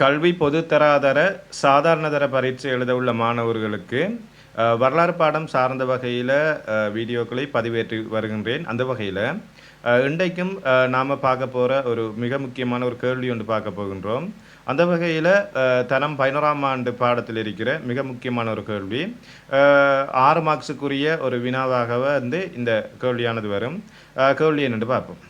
கல்வி பொதுத்தராதர சாதாரணதர பரீட்சை எழுத உள்ள மாணவர்களுக்கு வரலாறு பாடம் சார்ந்த வகையில் வீடியோக்களை பதிவேற்றி வருகின்றேன். அந்த வகையில் இன்றைக்கும் நாம் பார்க்க போகிற ஒரு மிக முக்கியமான ஒரு கேள்வி ஒன்று பார்க்க போகின்றோம். அந்த வகையில் தனம் பதினோராம் ஆண்டு பாடத்தில் இருக்கிற மிக முக்கியமான ஒரு கேள்வி. ஆறு மார்க்ஸுக்குரிய ஒரு வினாவாக வந்து இந்த கேள்வியானது வரும். கேள்வி என்னென்று பார்ப்போம்.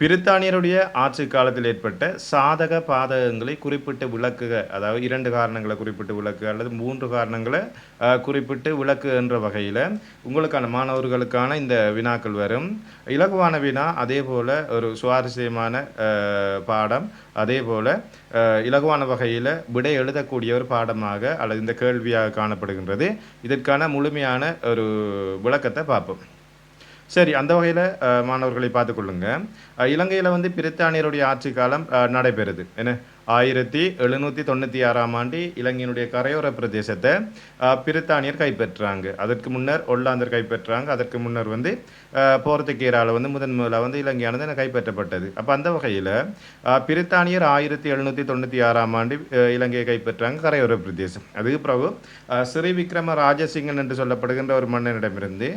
பிரித்தானியருடைய ஆட்சி காலத்தில் ஏற்பட்ட சாதக பாதகங்களை குறிப்பிட்டு விளக்குக அதாவது இரண்டு காரணங்களை குறிப்பிட்டு விளக்கு அல்லது மூன்று காரணங்களை குறிப்பிட்டு விளக்கு என்ற வகையில் உங்களுக்கான மாணவர்களுக்கான இந்த வினாக்கள் வரும். இலகுவான வினா அதே போல் ஒரு சுவாரஸ்யமான பாடம். அதே போல் இலகுவான வகையில் விடை எழுதக்கூடிய ஒரு பாடமாக அல்லது இந்த கேள்வியாக காணப்படுகின்றது. இதற்கான முழுமையான ஒரு விளக்கத்தை பார்ப்போம். சரி அந்த வகையில் மாணவர்களை பார்த்துக்கொள்ளுங்க இலங்கையில் வந்து பிரித்தானியருடைய ஆட்சி காலம் நடைபெறுது. என்ன? ஆயிரத்தி எழுநூற்றி தொண்ணூற்றி ஆறாம் ஆண்டு இலங்கையினுடைய கரையோர பிரதேசத்தை பிரித்தானியர் கைப்பற்றுறாங்க அதற்கு முன்னர் ஒல்லாந்தர் கைப்பற்றுறாங்க அதற்கு முன்னர் வந்து அஹ், வந்து முதன் முதலாக வந்து இலங்கையானது கைப்பற்றப்பட்டது. அப்போ அந்த வகையில் பிரித்தானியர் ஆயிரத்தி எழுநூற்றி தொண்ணூற்றி ஆறாம் ஆண்டு இலங்கையை கைப்பற்றாங்க கரையோர பிரதேசம். அதுக்கு பிறகு ஸ்ரீ விக்ரம ராஜசிங்கன் என்று சொல்லப்படுகின்ற ஒரு மன்னனிடமிருந்து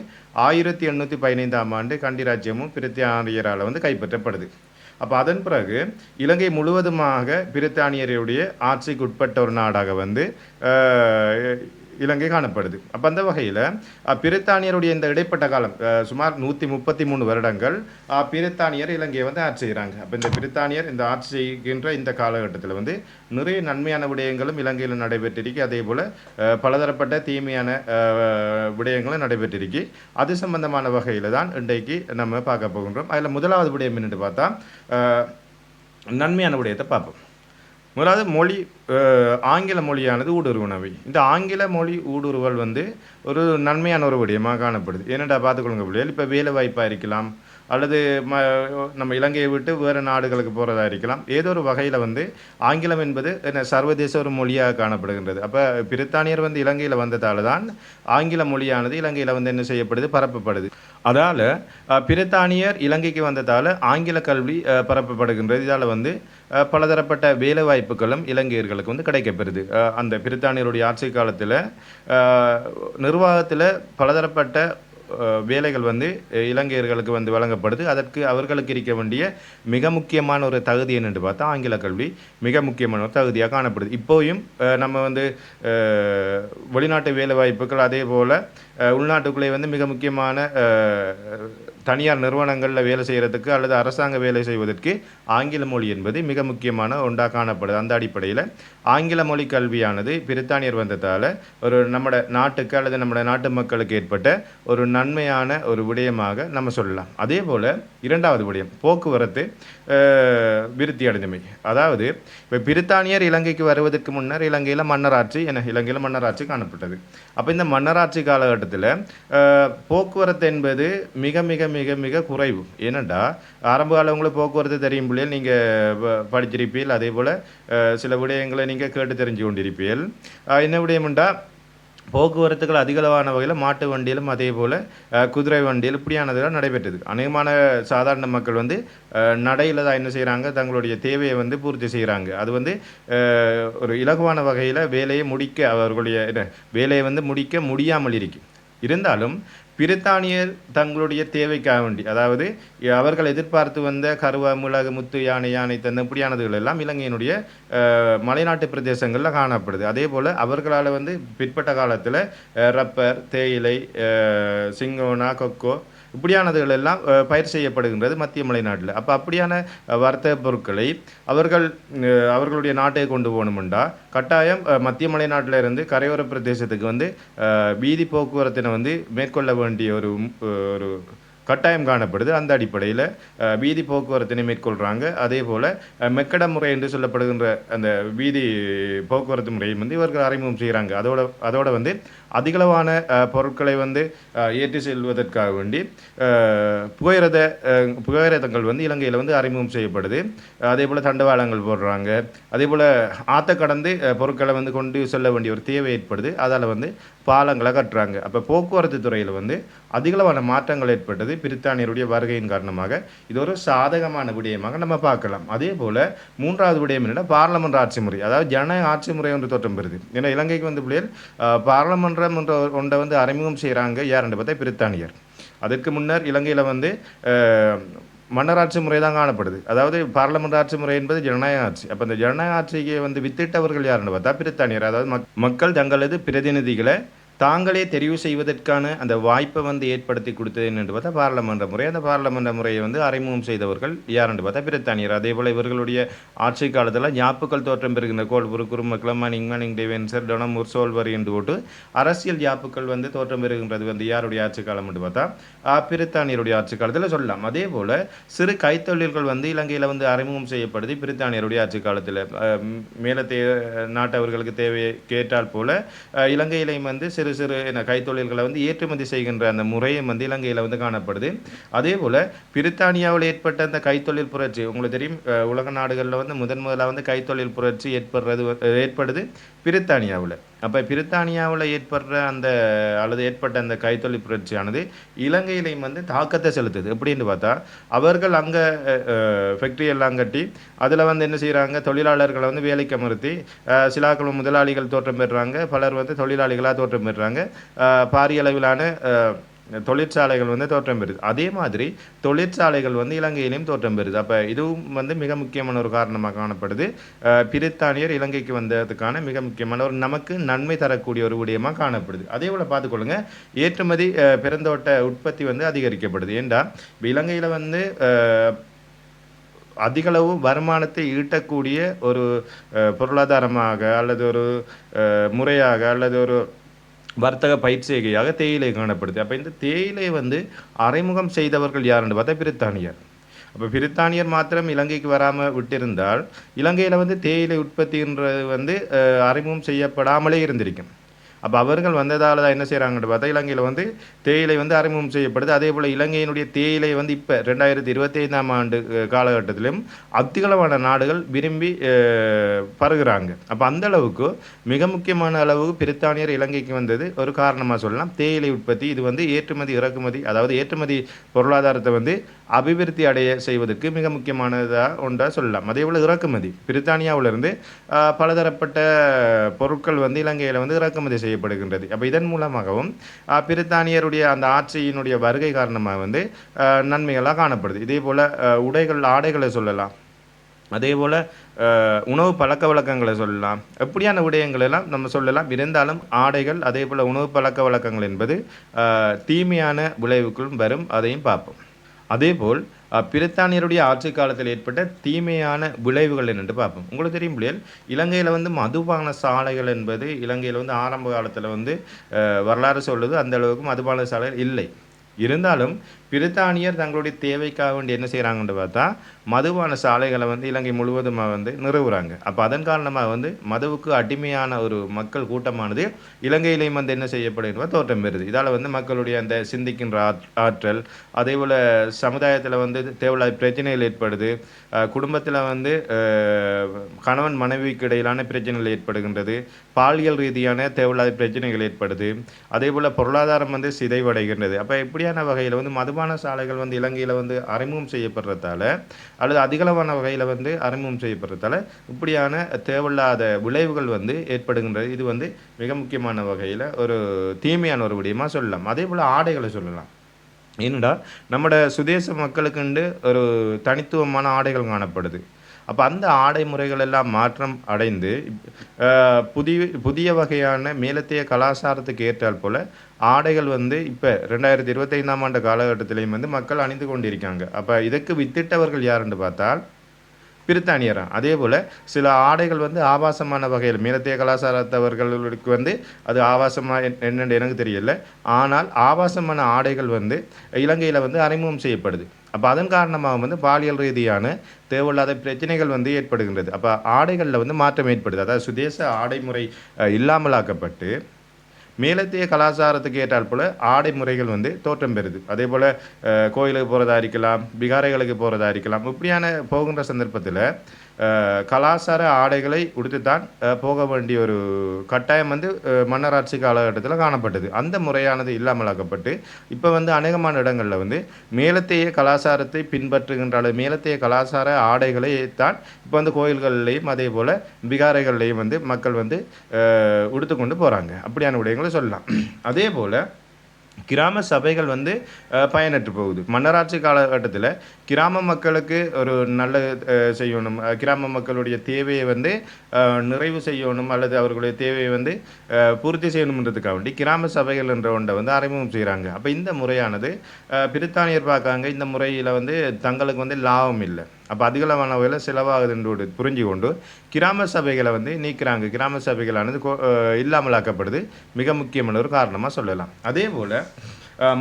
ஆயிரத்தி எண்ணூற்றி பதினைந்தாம் ஆண்டு கண்டி ராஜ்யமும் பிரித்தானியரால் வந்து கைப்பற்றப்படுது. அப்போ அதன் பிறகு இலங்கை முழுவதுமாக பிரித்தானியருடைய ஆட்சிக்கு உட்பட்ட ஒரு நாடாக வந்து இலங்கை காணப்படுது. அப்போ அந்த வகையில் பிரித்தானியருடைய இந்த இடைப்பட்ட காலம் சுமார் நூற்றி முப்பத்தி மூணு வருடங்கள் பிரித்தானியர் இலங்கையை வந்து ஆட்சி செய்கிறாங்க அப்போ இந்த பிரித்தானியர் இந்த ஆட்சி செய்கின்ற இந்த காலகட்டத்தில் வந்து நிறைய நன்மையான விடயங்களும் இலங்கையில் நடைபெற்றிருக்கு. அதே போல் பலதரப்பட்ட தீமையான விடயங்களும் நடைபெற்றிருக்கு. அது சம்பந்தமான வகையில் தான் இன்றைக்கு நம்ம பார்க்க போகின்றோம். அதில் முதலாவது விடயம் என்னென்னு பார்த்தா நன்மையான விடயத்தை பார்ப்போம். முதலாவது மொழி ஆங்கில மொழியானது ஊடுருவினவை. இந்த ஆங்கில மொழி ஊடுருவல் வந்து ஒரு நன்மையான ஒரு விடயமாக காணப்படுது. என்னடா பார்த்துக்கொள்ளுங்க பிள்ளைகள். இப்போ வேலை வாய்ப்பாக இருக்கலாம். அல்லது ம நம்ம இலங்கையை விட்டு வேறு நாடுகளுக்கு போகிறதா இருக்கலாம். ஏதோ ஒரு வகையில் வந்து ஆங்கிலம் என்பது என்ன சர்வதேச ஒரு மொழியாக காணப்படுகின்றது. அப்போ பிரித்தானியர் வந்து இலங்கையில் வந்ததால் தான் ஆங்கில மொழியானது இலங்கையில் வந்து என்ன செய்யப்படுது பரப்பப்படுது. அதால் பிரித்தானியர் இலங்கைக்கு வந்ததால் ஆங்கில கல்வி பரப்பப்படுகின்றது. இதால் வந்து பலதரப்பட்ட வேலை வாய்ப்புகளும் இலங்கையர்களுக்கு வந்து கிடைக்கப்பெறுது. அந்த பிரித்தானியருடைய ஆட்சி காலத்தில் நிர்வாகத்தில் பலதரப்பட்ட வேலைகள் வந்து இலங்கையர்களுக்கு வந்து வழங்கப்படுது. அதற்கு அவர்களுக்கு இருக்க வேண்டிய மிக முக்கியமான ஒரு தகுதி என்னென்று பார்த்தா ஆங்கில கல்வி மிக முக்கியமான ஒரு தகுதியாக காணப்படுது. இப்போயும் நம்ம வந்து வெளிநாட்டு வேலை வாய்ப்புகள் அதே போல் உள்நாட்டுக்குள்ளே வந்து மிக முக்கியமான தனியார் நிறுவனங்களில் வேலை செய்கிறதுக்கு அல்லது அரசாங்க வேலை செய்வதற்கு ஆங்கில மொழி என்பது மிக முக்கியமான ஒன்றாக காணப்படுது. அந்த அடிப்படையில் ஆங்கில மொழி கல்வியானது பிரித்தானியர் வந்ததால் ஒரு நம்மட நாட்டுக்கு அல்லது நம்மட நாட்டு மக்களுக்கு ஏற்பட்ட ஒரு நன்மையான ஒரு விடயமாக நம்ம சொல்லலாம். அதே போல் இரண்டாவது விடயம் போக்குவரத்து. விருத்தி அடைந்தமை. அதாவது இப்போ பிரித்தானியர் இலங்கைக்கு வருவதற்கு முன்னர் இலங்கையில் மன்னராட்சி என இலங்கையில் மன்னராட்சி காணப்பட்டது. அப்போ இந்த மன்னராட்சி காலகட்டத்தில் போக்குவரத்து என்பது மிக மிக மிக மிக குறைவு. ஏனெண்டா ஆரம்ப காலம் உங்களுக்கு போக்குவரத்து தெரியும் பிள்ளைகள் நீங்கள் படிச்சிருப்பீர்கள் அதே போல் சில விடயங்களை நீங்கள் கேட்டு தெரிஞ்சு கொண்டிருப்பீர்கள். என்ன விடயம்ண்டா போக்குவரத்துகள் அதிகளவான வகையில் மாட்டு வண்டியிலும் அதே போல் குதிரை வண்டியில் இப்படியானதெல்லாம் நடைபெற்றது. அநேகமான சாதாரண மக்கள் வந்து நடையில் தான் என்ன செய்கிறாங்க தங்களுடைய தேவையை வந்து பூர்த்தி செய்கிறாங்க அது வந்து ஒரு இலகுவான வகையில் வேலையை முடிக்க அவர்களுடைய வேலையை வந்து முடிக்க முடியாமல் இருக்கு. இருந்தாலும் பிரித்தானியர் தங்களுடைய தேவைக்காக வேண்டி அதாவது அவர்கள் எதிர்பார்த்து வந்த கருவா மிளகு முத்து யானை யானை தந்த இப்படியானதுகள் எல்லாம் இலங்கையினுடைய மலைநாட்டு பிரதேசங்களில் காணப்படுது. அதே போல் அவர்களால் வந்து பிற்பட்ட காலத்தில் ரப்பர் தேயிலை சிங்கோனா கொக்கோ இப்படியானதுகள் எல்லாம் பயிர் செய்யப்படுகின்றது மத்திய மலைநாட்டில். அப்போ அப்படியான வர்த்தக பொருட்களை அவர்கள் அவர்களுடைய நாட்டை கொண்டு போகணுமெண்டா? கட்டாயம் மத்திய மலைநாட்டில் இருந்து கரையோர பிரதேசத்துக்கு வந்து வீதி போக்குவரத்தினை வந்து மேற்கொள்ள வேண்டிய ஒரு ஒரு கட்டாயம் காணப்படுது. அந்த அடிப்படையில் வீதி போக்குவரத்தினை மேற்கொள்கிறாங்க அதே போல் மெக்கட முறை என்று சொல்லப்படுகின்ற அந்த வீதி போக்குவரத்து முறையும் வந்து இவர்கள் அறிமுகம் செய்கிறாங்க அதோட அதோட வந்து அதிகளவான பொருட்களை வந்து ஏற்றி செல்வதற்காக வேண்டி புகையிரத புகையிரதங்கள் வந்து இலங்கையில் வந்து அறிமுகம் செய்யப்படுது. அதே போல் தண்டவாளங்கள் போடுறாங்க. அதே போல் ஆற்ற கடந்து பொருட்களை வந்து கொண்டு செல்ல வேண்டிய ஒரு தேவை ஏற்படுது. அதால் வந்து பாலங்களை கட்டுறாங்க. அப்போ போக்குவரத்து துறையில் வந்து அதிகளவான மாற்றங்கள் ஏற்பட்டது. பிரித்தானியருடைய வருகையின் காரணமாக இது ஒரு சாதகமான விடயமாக நம்ம பார்க்கலாம். அதே போல் மூன்றாவது விடயம் என்னென்னா பார்லமெண்ட் ஆட்சி முறை. அதாவது ஜன ஆட்சி முறை ஒன்று தோற்றம் பெறுது. ஏன்னா இலங்கைக்கு வந்து பிள்ளைகள் பார்லமெண்ட் பாராளுமன்றம் என்ற ஒன்றை வந்து அறிமுகம் செய்கிறாங்க யாருன்னு பார்த்தா பிரித்தானியர். அதற்கு முன்னர் இலங்கையில் வந்து மன்னராட்சி முறை தான் காணப்படுது. அதாவது பார்லமெண்ட் ஆட்சி முறை என்பது ஜனநாயக ஆட்சி. அப்போ இந்த ஜனநாயக ஆட்சியை வந்து வித்திட்டவர்கள் யாருன்னு பார்த்தா பிரித்தானியர். அதாவது மக்- மக்கள் தங்களது பிரதிநிதிகளை தாங்களே தெரிவு செய்வதற்கான அந்த வாய்ப்பை வந்து ஏற்படுத்தி கொடுத்தது என்று பார்த்தா பாராளுமன்ற முறை. அந்த பாராளுமன்ற முறையை வந்து அறிமுகம் செய்தவர்கள் யார் என்று பார்த்தா பிரித்தானியர். அதே போல் இவர்களுடைய ஆட்சி காலத்தில் ஞாப்புக்கள் தோற்றம் பெறுகின்ற கோல்புரு குருமக்களம் மணிங் மணிங் டேவென்சர் டொனமூர் சோல்வரி என்று போட்டு அரசியல் யாப்புக்கள் வந்து தோற்றம் பெறுகின்றது வந்து யாருடைய ஆட்சி காலம் என்று பார்த்தா பிரித்தானியருடைய ஆட்சி காலத்தில் சொல்லலாம். அதே போல் சிறு கைத்தொழில்கள் வந்து இலங்கையில் வந்து அறிமுகம் செய்யப்படுது பிரித்தானியருடைய ஆட்சி காலத்தில். மேலத்தே நாட்டவர்களுக்கு தேவை கேட்டால் போல இலங்கையிலையும் வந்து சிறு சிறு என்ன கைத்தொழில்களை வந்து ஏற்றுமதி செய்கின்ற அந்த முறையும் வந்து இலங்கையில் வந்து காணப்படுது. அதே போல் பிரித்தானியாவில் ஏற்பட்ட அந்த கைத்தொழில் புரட்சி உங்களுக்கு தெரியும் உலக நாடுகளில் வந்து முதன் முதலாக வந்து கைத்தொழில் புரட்சி ஏற்படுறது ஏற்படுது பிரித்தானியாவில். அப்போ பிரித்தானியாவில் ஏற்படுற அந்த அல்லது ஏற்பட்ட அந்த கைத்தொழில் புரட்சியானது இலங்கையிலையும் வந்து தாக்கத்தை செலுத்துது. எப்படின்னு பார்த்தா அவர்கள் அங்கே ஃபேக்ட்ரி எல்லாம் கட்டி அதில் வந்து என்ன செய்கிறாங்க தொழிலாளர்களை வந்து வேலைக்கு அமர்த்தி சிலாக்களும் சிலாக்கள் முதலாளிகள் தோற்றம் பெறுறாங்க. பலர் வந்து தொழிலாளிகளாக தோற்றம் பெறுறாங்க. பாரிய அளவிலான தொழிற்சாலைகள் வந்து தோற்றம் பெறுது. அதே மாதிரி தொழிற்சாலைகள் வந்து இலங்கையிலையும் தோற்றம் பெறுது. அப்போ இதுவும் வந்து மிக முக்கியமான ஒரு காரணமாக காணப்படுது. பிரித்தானியர் இலங்கைக்கு வந்ததுக்கான மிக முக்கியமான ஒரு நமக்கு நன்மை தரக்கூடிய ஒரு விடயமாக காணப்படுது. அதே போல் பார்த்துக்கொள்ளுங்க ஏற்றுமதி பிறந்தோட்ட பெருந்தோட்ட உற்பத்தி வந்து அதிகரிக்கப்படுது. ஏண்டா? இலங்கையில் வந்து அதிகளவு வருமானத்தை ஈட்டக்கூடிய ஒரு பொருளாதாரமாக அல்லது ஒரு முறையாக அல்லது ஒரு வர்த்தக பயிற்சிகையாக தேயிலை காணப்படுது. அப்போ இந்த தேயிலை வந்து அறைமுகம் செய்தவர்கள் யாருன்னு பார்த்தா பிரித்தானியர். அப்போ பிரித்தானியர் மாத்திரம் இலங்கைக்கு வராமல் விட்டிருந்தால் இலங்கையில் வந்து தேயிலை உற்பத்தின்றது வந்து அறிமுகம் செய்யப்படாமலே இருந்திருக்கும். அப்போ அவர்கள் வந்ததால் தான் என்ன செய்கிறாங்கன்னு பார்த்தா இலங்கையில் வந்து தேயிலை வந்து அறிமுகம் செய்யப்படுது. அதே போல் இலங்கையினுடைய தேயிலை வந்து இப்போ ரெண்டாயிரத்தி இருபத்தி ஐந்தாம் ஆண்டு காலகட்டத்திலும் அதிகளவான நாடுகள் விரும்பி பருகிறாங்க. அப்போ அந்த அளவுக்கு மிக முக்கியமான அளவுக்கு பிரித்தானியர் இலங்கைக்கு வந்தது. ஒரு காரணமாக சொல்லலாம். தேயிலை உற்பத்தி இது வந்து ஏற்றுமதி இறக்குமதி அதாவது ஏற்றுமதி பொருளாதாரத்தை வந்து அபிவிருத்தி அடைய செய்வதற்கு மிக முக்கியமானதாக ஒன்றாக சொல்லலாம். அதே போல் இறக்குமதி. பிரித்தானியாவிலிருந்து பலதரப்பட்ட பொருட்கள் வந்து இலங்கையில் வந்து இறக்குமதி செய்யப்படுகின்றது. அப்போ இதன் மூலமாகவும் பிரித்தானியருடைய அந்த ஆட்சியினுடைய வருகை காரணமாக வந்து நன்மைகளாக காணப்படுது. இதே போல் உடைகள் ஆடைகளை சொல்லலாம். அதே போல் உணவு பழக்க வழக்கங்களை சொல்லலாம். எப்படியான விடயங்கள் எல்லாம் நம்ம சொல்லலாம்? இருந்தாலும் ஆடைகள் அதே போல் உணவு பழக்க வழக்கங்கள் என்பது தீமையான விளைவுக்குள் வரும். அதையும் பார்ப்போம். அதேபோல் பிரித்தானியருடைய ஆட்சி காலத்தில் ஏற்பட்ட தீமையான விளைவுகள் என்னென்று பார்ப்போம். உங்களுக்கு தெரியும் பிள்ளைகள் இலங்கையில் வந்து மதுபான சாலைகள் என்பது இலங்கையில் வந்து ஆரம்ப காலத்தில் வந்து வரலாறு சொல்லுது. அந்த அளவுக்கு மதுபான சாலைகள் இல்லை. இருந்தாலும் பிரித்தானியர் தங்களுடைய தேவைக்காக வேண்டி என்ன செய்கிறாங்கன்னு பார்த்தா மதுபான சாலைகளை வந்து இலங்கை முழுவதுமாக வந்து நிறுவுறாங்க. அப்போ அதன் காரணமாக வந்து மதுவுக்கு அடிமையான ஒரு மக்கள் கூட்டமானது இலங்கையிலையும் வந்து என்ன செய்யப்படுகின்ற தோற்றம் பெறுது. இதால் வந்து மக்களுடைய அந்த சிந்திக்கின்ற ஆற்றல் அதே போல் சமுதாயத்தில் வந்து தேவையில்லாத பிரச்சனைகள் ஏற்படுது. குடும்பத்தில் வந்து கணவன் மனைவிக்கு இடையிலான பிரச்சனைகள் ஏற்படுகின்றது. பாலியல் ரீதியான தேவையில்லாத பிரச்சனைகள் ஏற்படுது. அதே போல் பொருளாதாரம் வந்து சிதைவடைகின்றது. அப்போ இப்படியான வகையில் வந்து மதுபான சாலைகள் வந்து இலங்கையில் வந்து அறிமுகம் செய்யப்படுறதால அல்லது அதிகளவான வகையில் வந்து அறிமுகம் செய்யப்படுறதால இப்படியான தேவையில்லாத விளைவுகள் வந்து ஏற்படுகின்றது. இது வந்து மிக முக்கியமான வகையில் ஒரு தீமையான ஒரு விடயமாக சொல்லலாம். அதே போல் ஆடைகளை சொல்லலாம். ஏன்டா நம்மட சுதேச மக்களுக்குண்டு ஒரு தனித்துவமான ஆடைகள் காணப்படுது. அப்போ அந்த ஆடை முறைகள் எல்லாம் மாற்றம் அடைந்து புதிய புதிய வகையான மேலத்தைய கலாச்சாரத்துக்கு ஏற்றால் போல் ஆடைகள் வந்து இப்போ ரெண்டாயிரத்தி இருபத்தைந்தாம் ஆண்டு காலகட்டத்திலையும் வந்து மக்கள் அணிந்து கொண்டிருக்காங்க. அப்போ இதுக்கு வித்திட்டவர்கள் யாருன்னு பார்த்தால் பிரித்தானியரா. அதே போல் சில ஆடைகள் வந்து ஆபாசமான வகையில் மேலத்தைய கலாச்சாரத்தவர்களுக்கு வந்து அது ஆபாசமாக என்னென்று எனக்கு தெரியல. ஆனால் ஆபாசமான ஆடைகள் வந்து இலங்கையில் வந்து அறிமுகம் செய்யப்படுது. அப்போ அதன் காரணமாக வந்து பாலியல் ரீதியான தேவையில்லாத பிரச்சனைகள் வந்து ஏற்படுகின்றது. அப்போ ஆடைகளில் வந்து மாற்றம் ஏற்படுது. அதாவது சுதேச ஆடை முறை இல்லாமலாக்கப்பட்டு மேலத்திய கலாச்சாரத்துக்கு ஏற்றால் போல் ஆடை முறைகள் வந்து தோற்றம் பெறுது. அதே போல் கோயிலுக்கு போகிறதா இருக்கலாம் பிகாரைகளுக்கு போகிறதா இருக்கலாம் இப்படியான போகின்ற சந்தர்ப்பத்தில் கலாச்சார ஆடைகளை உடுத்து தான் போக வேண்டிய ஒரு கட்டாயம் வந்து மன்னராட்சி காலகட்டத்தில் காணப்பட்டது. அந்த முறையானது இல்லாமலாக்கப்பட்டு இப்போ வந்து அநேகமான இடங்களில் வந்து மேலத்தைய கலாச்சாரத்தை பின்பற்றுகின்ற அளவு மேலத்தைய கலாச்சார ஆடைகளை தான் இப்போ வந்து கோயில்கள்லையும் அதே போல் பிகாரைகள்லையும் வந்து மக்கள் வந்து உடுத்துக்கொண்டு போகிறாங்க அப்படியான விடயங்களை சொல்லலாம். அதே போல் கிராம சபைகள் வந்து பயனற்று போகுது. மன்னராட்சி காலகட்டத்தில் கிராம மக்களுக்கு ஒரு நல்ல செய்யணும். கிராம மக்களுடைய தேவையை வந்து நிறைவு செய்யணும். அல்லது அவர்களுடைய தேவையை வந்து பூர்த்தி செய்யணுன்றதுக்காக வேண்டி கிராம சபைகள் என்ற ஒன்றை வந்து அறிமுகம் செய்கிறாங்க அப்போ இந்த முறையானது பிரித்தானியர் பார்க்காங்க இந்த முறையில் வந்து தங்களுக்கு வந்து லாபம் இல்லை. அப்போ அதிகளவான வகையில் செலவாகுதுன்றோடு புரிஞ்சு கொண்டு கிராம சபைகளை வந்து நீக்கிறாங்க. கிராம சபைகளானது இல்லாமலாக்கப்படுது. மிக முக்கியமான ஒரு காரணமாக சொல்லலாம். அதே போல்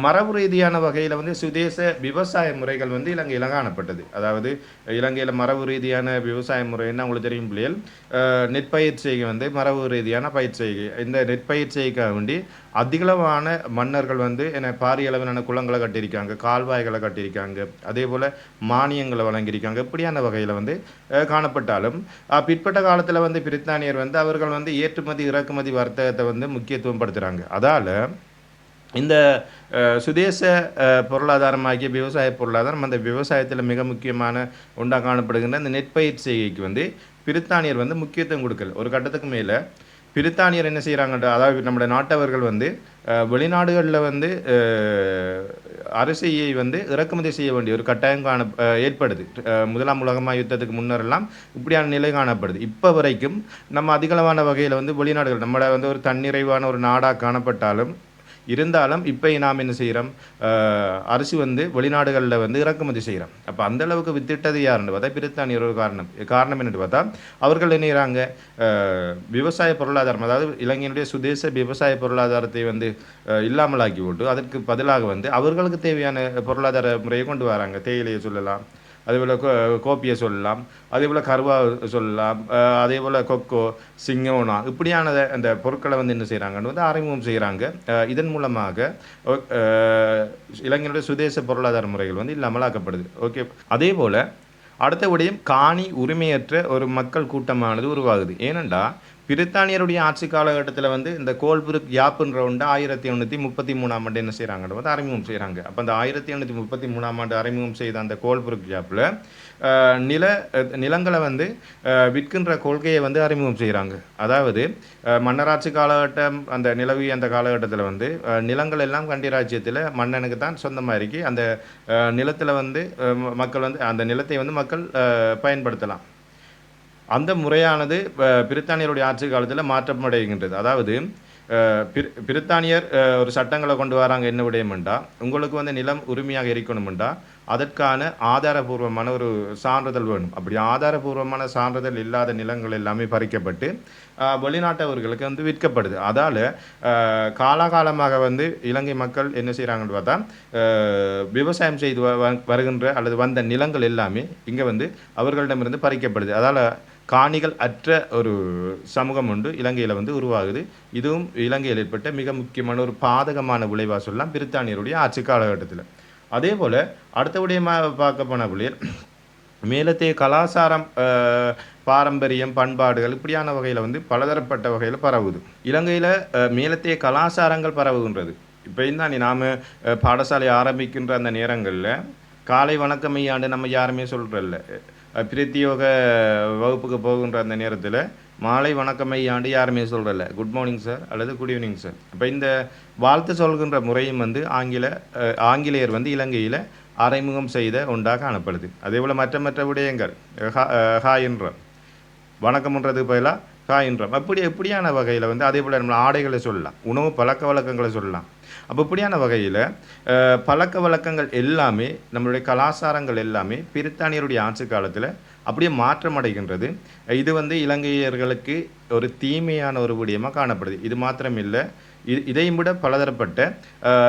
மரபு ரீதியான வகையில் வந்து சுதேச விவசாய முறைகள் வந்து இலங்கையில் காணப்பட்டது. அதாவது இலங்கையில் மரபு ரீதியான விவசாய முறைன்னா உங்களுக்கு தெரியும் பிள்ளைகள்? நெற்பயிர் செய்கை வந்து மரபு ரீதியான பயிர் செய்கை. இந்த நெற்பயிர் செய்கைக்காக வேண்டி அதிகளவான மன்னர்கள் வந்து என்ன பாரிய அளவிலான குளங்களை கட்டியிருக்காங்க கால்வாய்களை கட்டியிருக்காங்க அதே போல் மானியங்களை வழங்கியிருக்காங்க இப்படியான வகையில் வந்து காணப்பட்டாலும் பிற்பட்ட காலத்தில் வந்து பிரித்தானியர் வந்து அவர்கள் வந்து ஏற்றுமதி இறக்குமதி வர்த்தகத்தை வந்து முக்கியத்துவம் படுத்துகிறாங்க அதால் இந்த சுதேச பொருளாதாரமாகிய விவசாய பொருளாதாரம் அந்த விவசாயத்தில் மிக முக்கியமான உண்டாக காணப்படுகின்ற இந்த நெற்பயிர் செய்கைக்கு வந்து பிரித்தானியர் வந்து முக்கியத்துவம் கொடுக்கல. ஒரு கட்டத்துக்கு மேலே பிரித்தானியர் என்ன செய்கிறாங்கன்ற அதாவது நம்முடைய நாட்டவர்கள் வந்து வெளிநாடுகளில் வந்து அரிசியை வந்து இறக்குமதி செய்ய வேண்டிய ஒரு கட்டாயம் காண ஏற்படுது. முதலாம் உலகமா யுத்தத்துக்கு முன்னரெல்லாம் இப்படியான நிலை காணப்படுது. இப்போ வரைக்கும் நம்ம அதிகளவான வகையில் வந்து வெளிநாடுகள் நம்மளை வந்து ஒரு தன்னிறைவான ஒரு நாடாக காணப்பட்டாலும் இருந்தாலும் இப்போ நாம் என்ன செய்கிறோம்? அரிசி வந்து வெளிநாடுகளில் வந்து இறக்குமதி செய்கிறோம். அப்போ அந்த அளவுக்கு வித்திட்டது யாருன்னு பார்த்தா பிரித்தானியர் ஒரு காரணம். காரணம் என்னன்னு பார்த்தா அவர்கள் என்ன செய்கிறாங்க? விவசாய பொருளாதாரம் அதாவது இலங்கையினுடைய சுதேச விவசாய பொருளாதாரத்தை வந்து இல்லாமலாக்கி விட்டு அதற்கு பதிலாக வந்து அவர்களுக்கு தேவையான பொருளாதார முறையை கொண்டு வராங்க. தேயிலையை சொல்லலாம். அதேபோல் கோ கோப்பியை சொல்லலாம். அதேபோல் கருவா சொல்லலாம். அதே போல் கொக்கோ சிங்கோனா இப்படியான அந்த பொருட்களை வந்து என்ன செய்கிறாங்கன்னு வந்து அறிமுகம் செய்கிறாங்க இதன் மூலமாக இளைஞருடைய சுதேச பொருளாதார முறைகள் வந்து இல்லாமலாக்கப்படுது ஓகே. அதே போல் அடுத்த விடயம் காணி உரிமையற்ற ஒரு மக்கள் கூட்டமானது உருவாகுது. ஏனென்றால் பிரித்தானியருடைய ஆட்சி காலகட்டத்தில் வந்து இந்த கோல்புருக் யாப்புன்ற ஒன்று ஆயிரத்தி எண்ணூற்றி முப்பத்தி மூணாம் ஆண்டு என்ன செய்கிறாங்கன்னு வந்து அறிமுகம் செய்கிறாங்க அப்போ அந்த ஆயிரத்தி எண்ணூற்றி முப்பத்தி மூணாம் ஆண்டு அறிமுகம் செய்த அந்த கோல்புருக் யாப்பில் நில நிலங்களை வந்து விற்கின்ற கொள்கையை வந்து அறிமுகம் செய்கிறாங்க அதாவது மன்னராட்சி காலகட்டம் அந்த நிலவி அந்த காலகட்டத்தில் வந்து நிலங்கள் எல்லாம் கண்டி ராஜ்யத்தில் மன்னனுக்கு தான் சொந்தமாக இருக்கு அந்த நிலத்தில் வந்து மக்கள் வந்து அந்த நிலத்தை வந்து மக்கள் பயன்படுத்தலாம். அந்த முறையானது பிரித்தானியருடைய ஆட்சி காலத்தில் மாற்றமடைகின்றது. அதாவது பிரி- பிரித்தானியர் ஒரு சட்டங்களை கொண்டு வராங்க என்ன விடயமெண்டா? உங்களுக்கு வந்து நிலம் உரிமையாக இருக்கணுமெண்டா அதற்கான ஆதாரபூர்வமான ஒரு சான்றிதழ் வேணும். அப்படி ஆதாரபூர்வமான சான்றிதழ் இல்லாத நிலங்கள் எல்லாமே பறிக்கப்பட்டு வெளிநாட்டவர்களுக்கு வந்து விற்கப்படுது. அதால் காலாகாலமாக வந்து இலங்கை மக்கள் என்ன செய்கிறாங்கன்னு பார்த்தா விவசாயம் செய்து வ- வருகின்ற அல்லது வந்த நிலங்கள் எல்லாமே இங்கே வந்து அவர்களிடமிருந்து பறிக்கப்படுது. அதால் காணிகள் அற்ற ஒரு சமூகம் உண்டு இலங்கையில் வந்து உருவாகுது. இதுவும் இலங்கையில் ஏற்பட்ட மிக முக்கியமான ஒரு பாதகமான விளைவாக சொல்லலாம் பிரித்தானியருடைய ஆட்சி காலகட்டத்தில். அதே போல் அடுத்த விடயமாக பார்க்க போன பிள்ளைகள் மேலத்தே கலாச்சாரம் பாரம்பரியம் பண்பாடுகள் இப்படியான வகையில் வந்து பலதரப்பட்ட வகையில் பரவுது. இலங்கையில் மேலத்தே கலாச்சாரங்கள் பரவுகின்றது. இப்போ தான் நாம் பாடசாலை ஆரம்பிக்கின்ற அந்த நேரங்களில் காலை வணக்கம் ஐயாண்டு நம்ம யாருமே சொல்கிறல்ல பிரத்யோக வகுப்புக்கு போகின்ற அந்த நேரத்தில் மாலை வணக்கம் ஐயாண்டு யாருமே சொல்கிறல்ல குட் மார்னிங் சார் அல்லது குட் ஈவினிங் சார் அப்போ இந்த வாழ்த்து சொல்கின்ற முறையும் வந்து ஆங்கில ஆங்கிலேயர் வந்து இலங்கையில் அறிமுகம் செய்த ஒன்றாக காணப்படுது. அதே போல் மற்ற மற்ற விடயங்கள் ஹா- அஹ், வணக்கம்ன்றது பதிலாக ஹாயின்றம் அப்படி எப்படியான வகையில் வந்து அதே போல் நம்ம ஆடைகளை சொல்லலாம் உணவு பழக்க வழக்கங்களை சொல்லலாம். அப்போ இப்படியான வகையில் பழக்க வழக்கங்கள் எல்லாமே நம்மளுடைய கலாச்சாரங்கள் எல்லாமே பிரித்தானியருடைய ஆட்சி காலத்தில் அப்படியே மாற்றமடைகின்றது. இது வந்து இலங்கையர்களுக்கு ஒரு தீமையான ஒரு விடயமாக காணப்படுது. இது மாத்திரம் இல்லை இதையும் விட பலதரப்பட்ட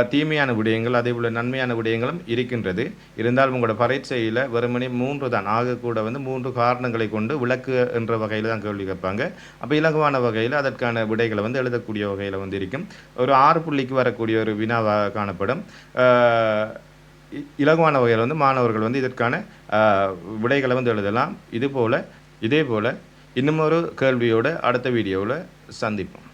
தீமையான விடயங்கள் அதே போல் நன்மையான விடயங்களும் இருக்கின்றது. இருந்தாலும் உங்களோட பரீட்சையில் வெறுமனே மூன்று தான். ஆகக்கூட வந்து மூன்று காரணங்களை கொண்டு விளக்கு என்ற வகையில் தான் கேள்வி கேட்பாங்க. அப்போ இலகுவான வகையில் அதற்கான விடைகளை வந்து எழுதக்கூடிய வகையில் வந்து இருக்கும். ஒரு ஆறு புள்ளிக்கு வரக்கூடிய ஒரு வினாவாக காணப்படும். இ- இலகுவான வகையில் வந்து மாணவர்கள் வந்து இதற்கான விடைகளை வந்து எழுதலாம். இதுபோல் இதே போல் இன்னும் ஒரு கேள்வியோடு அடுத்த வீடியோவில் சந்திப்போம்.